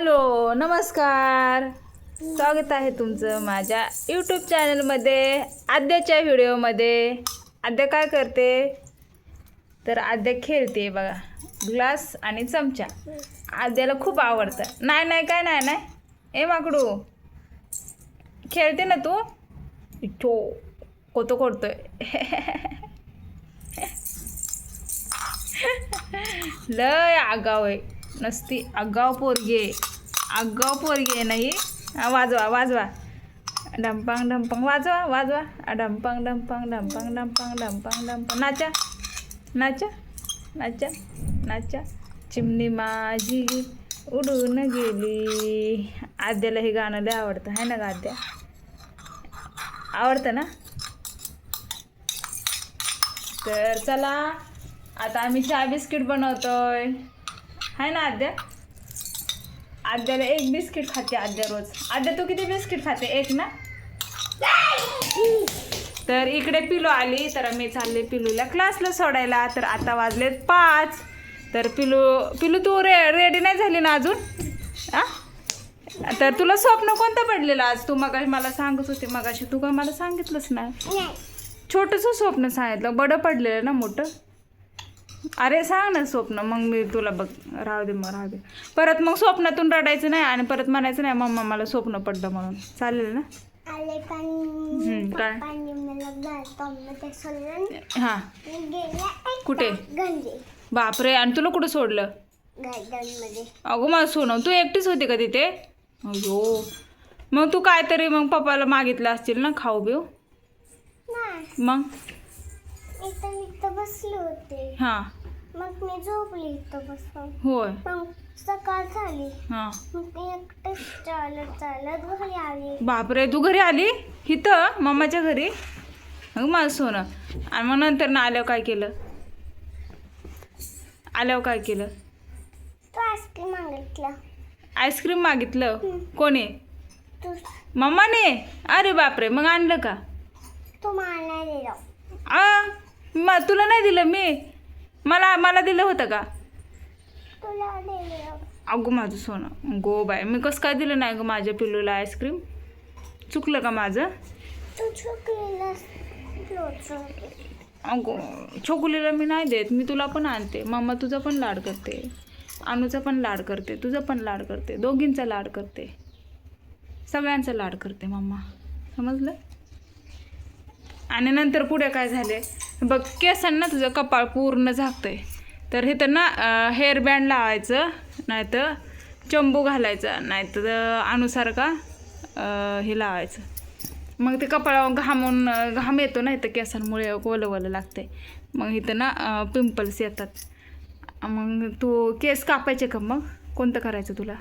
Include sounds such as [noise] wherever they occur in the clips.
Hello नमस्कार. स्वागत आहे तुमचं माझ्या यूट्यूब चॅनलमध्ये आद्याच्या व्हिडिओमध्ये. आद्या काय करते? तर आद्या खेळते बघा ग्लास आणि चमचा. आद्याला खूप आवडतं. नाही नाही काय नाही नाही. ए माकडू. खेळते ना तू? इथो कोतो करतोय लय आगाव आहे. नसती आगाव पोरगे अगं पोरगी आहे नाही वाजवा वाजवा. डंपांग डंपांग वाजवा वाजवा. डंपांग डंपांग डंपांग डंपांग डंपांग डंपांग. नाचा नाचा नाचा नाचा. चिमणी माझी उडून गेली. आद्याला हे गाणं लय आवडतं. आहे ना ग आद्या? आवडतं ना? तर चला आता आम्ही चहा बिस्किट बनवतोय. आहे ना आद्या? आद्याला एक बिस्किट खाते आद्या रोज. आद्या तू किती बिस्किट खाते? एक ना? तर इकडे पिलू आली तर मी चालले पिलूला क्लासला सोडायला. तर आता वाजलेत पाच. तर पिलू पिलू तू रे रेडी नाही झाली ना अजून? आ? तर तुला स्वप्न कोणतं पडलेलं आज? तू मग मला सांगत होते मगाशी तू काय मला सांगितलंच नाही. छोटंसं स्वप्न सांगितलं बडं पडलेलं ना मोठं? अरे सांग ना स्वप्न. मग मी तुला बघ राहू दे मग राहू दे. परत मग स्वप्नातून रडायचं नाही आणि परत म्हणायचं नाही मम्मा मला स्वप्न पडलं म्हणून. चालेल ना? आले पण हम्म, काय? पाणी मला गाडमध्ये सोडलं. हां. गेले कुठे? गंजे. बापरे आणि तुला कुठं सोडलं? मध्ये अगो मला सोनव तू एकटीच होती का तिथे? अयो मग तू काहीतरी मग पप्पाला मागितलं असतील ना खाऊ बिऊ नाही. मग? इथं इथं बसले होते. हां. मग मी झोपली इथं बसून. होय. मग सकाळ झाली. हां. मग मी एकटेच चालत चालत घरी आली. बापरे तू घरी आली? इथं? मम्माच्या घरी? मग माझं सोनं. आणि मग नंतर ना आल्यावर काय केलं? आल्यावर काय केलं? तू आईस्क्रीम मागितलं. आईस्क्रीम मागितलं? कोणी? तू. मम्माने? अरे बापरे मग आणलं का? तू मला नाही दिलं. आ? म तुला नाही दिलं मी? मला मला दिलं होतं का? अगो माझं सोनं. गो बाय. मी कसं काय दिलं नाही ग माझ्या पिल्लूला आईस्क्रीम चुकलं का माझं? अगो छोकुलीला मी नाही देत. मी तुला पण आणते. मम्मा तुझा पण लाड करते. अनुचा पण लाड करते. तुझा पण लाड करते. दोघींचा लाड करते. सगळ्यांचा लाड करते मम्मा. समजलं? आणि नंतर पुढे काय झाले बघ केसांना तुझं कपाळ पूर्ण झाकतंय. तर हे तर ना हेअरबँड लावायचं नाहीतर चंबू घालायचा नाहीतर अनुसार का हे लावायचं. मग ते कपाळावर घामून घाम येतो नाही तर केसांमुळे ओलं ओलं लागते मग इथं ना पिंपल्स येतात. मग तू केस कापायचे का मग? कोणतं करायचं तुला?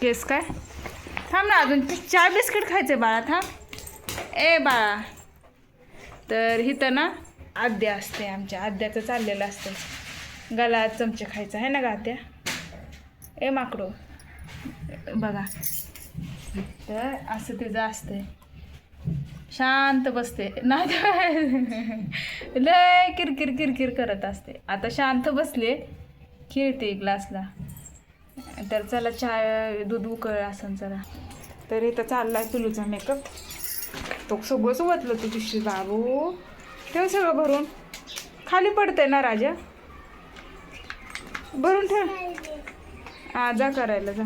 केस काय? थांब ना अजून चार बिस्किट खायचे बाळा थांब. ए बाळा. तर इथं ना आद्या असते आमच्या. आद्याचं चाललेलं असतं गला चमचे खायचं आहे ना गात्या ए माकडो. बघा. तर असं तिचं असते शांत बसते नाही [laughs] लय किरकिर किरकिर करत असते आता शांत बसले खेळते ग्लासला. तर चला चहा दूध उकळ असं जरा. तर इथं चाललाय पिलूचा मेकअप. तो सगळंच ओतलं तुझी श्री बाबू. ठेव सगळं भरून. खाली पडतंय ना राजा? भरून ठेव. हा जा करायला जा.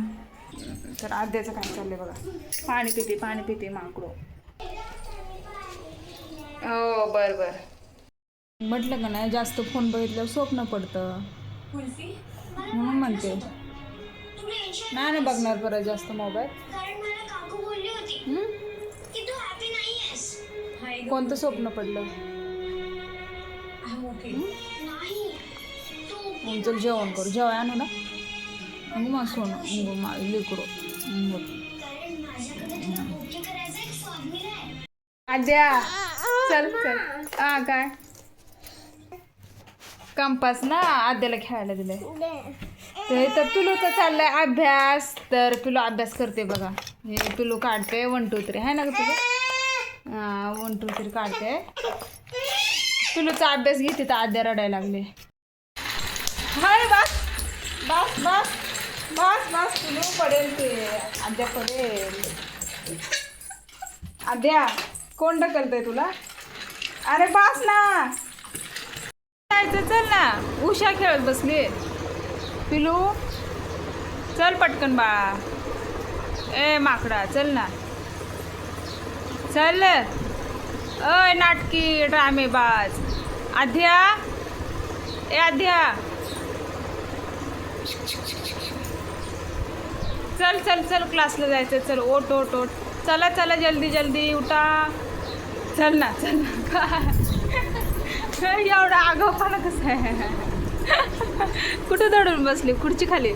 तर आद्याचं काय चाललंय बघा. पाणी पिते पाणी पिते माकडो. हो बर बर. म्हटलं का नाही जास्त फोन बघितल्यावर स्वप्न पडतं. म्हणून म्हणते. नाही बघणार परत जास्त मोबाईल. कोणतं स्वप्न पडलं? नाही तू मग चल जेवण करू. जेवण आणू ना? मग मग सोनं. मग लेकरो तुला आद्या चल चल. हा काय? कंपास ना आद्याला खेळायला दिलंय. तर इथं पिलूचा चाललाय अभ्यास. तर पिलू अभ्यास करते बघा. हे पिलू काढते वन टू थ्री आहे ना ग पिलू? टू थ्री काढते. तुलूचा अभ्यास घेते तर आद्या रडायला लागले. हाय बस बस बस बस बस तुलू पडेल ते. आद्या पडेल. आद्या कोण ढकलतंय तुला? अरे बस ना. जायचं चल ना. उषा खेळत बसली. पिलू चल पटकन बाळा ए माकडा चल ना. चल. अय नाटकी ड्रामेबाज आध्या ए आध्या चल चल चल क्लासला जायचं चल ओट ओट ओट. चला चला जल्दी जल्दी उठा. चल ना चल ना. [laughs] एवढा आगाऊपणा कसं आहे? [laughs] कुठं दडून बसली? खुर्ची खाली?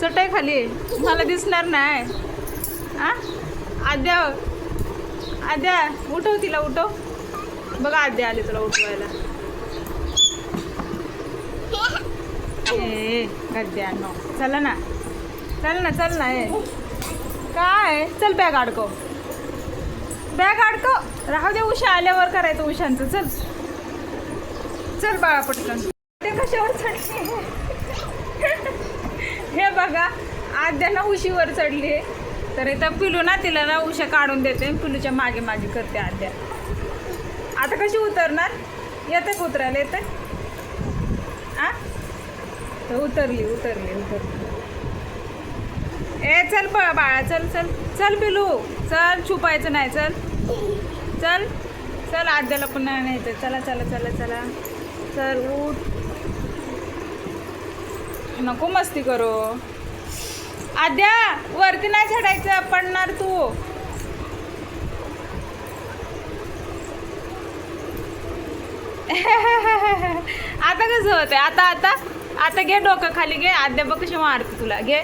चटाई खाली? मला दिसणार नाही. आ? आद्या आद्या उठव तिला उठव. बघा आद्या आले तुला उठवायला. ए गद्यानो चला ना. चल ना चल ना ए. काय? चल बॅग अडकव. बॅग अडकव. राहू दे उषा आल्यावर करायचं उशांचं. चल. चल बाळा पटकन. ते कशावर चढले? हे बघा आद्या ना उशीवर चढली. तर इथं पिलू ना तिला ना उशा काढून देते पिलूच्या मागे मागे करते आद्या आता कशी उतरणार? येते का उतरायला? येते? आ? तर उतरली उतरली उतरली. ए चल बाळा चल चल. चल पिलू चल छुपायचं नाही चल. चल चल आद्याला पुन्हा न्यायचं. चला चला चला चला. चल उठ. नको मस्ती करू. आद्या वरती नाही चढायचं पडणार तू. [laughs] आता कसं होतंय? आता आता आता घे डोकं खाली घे. आद्या बघ कशी मारते तुला. घे.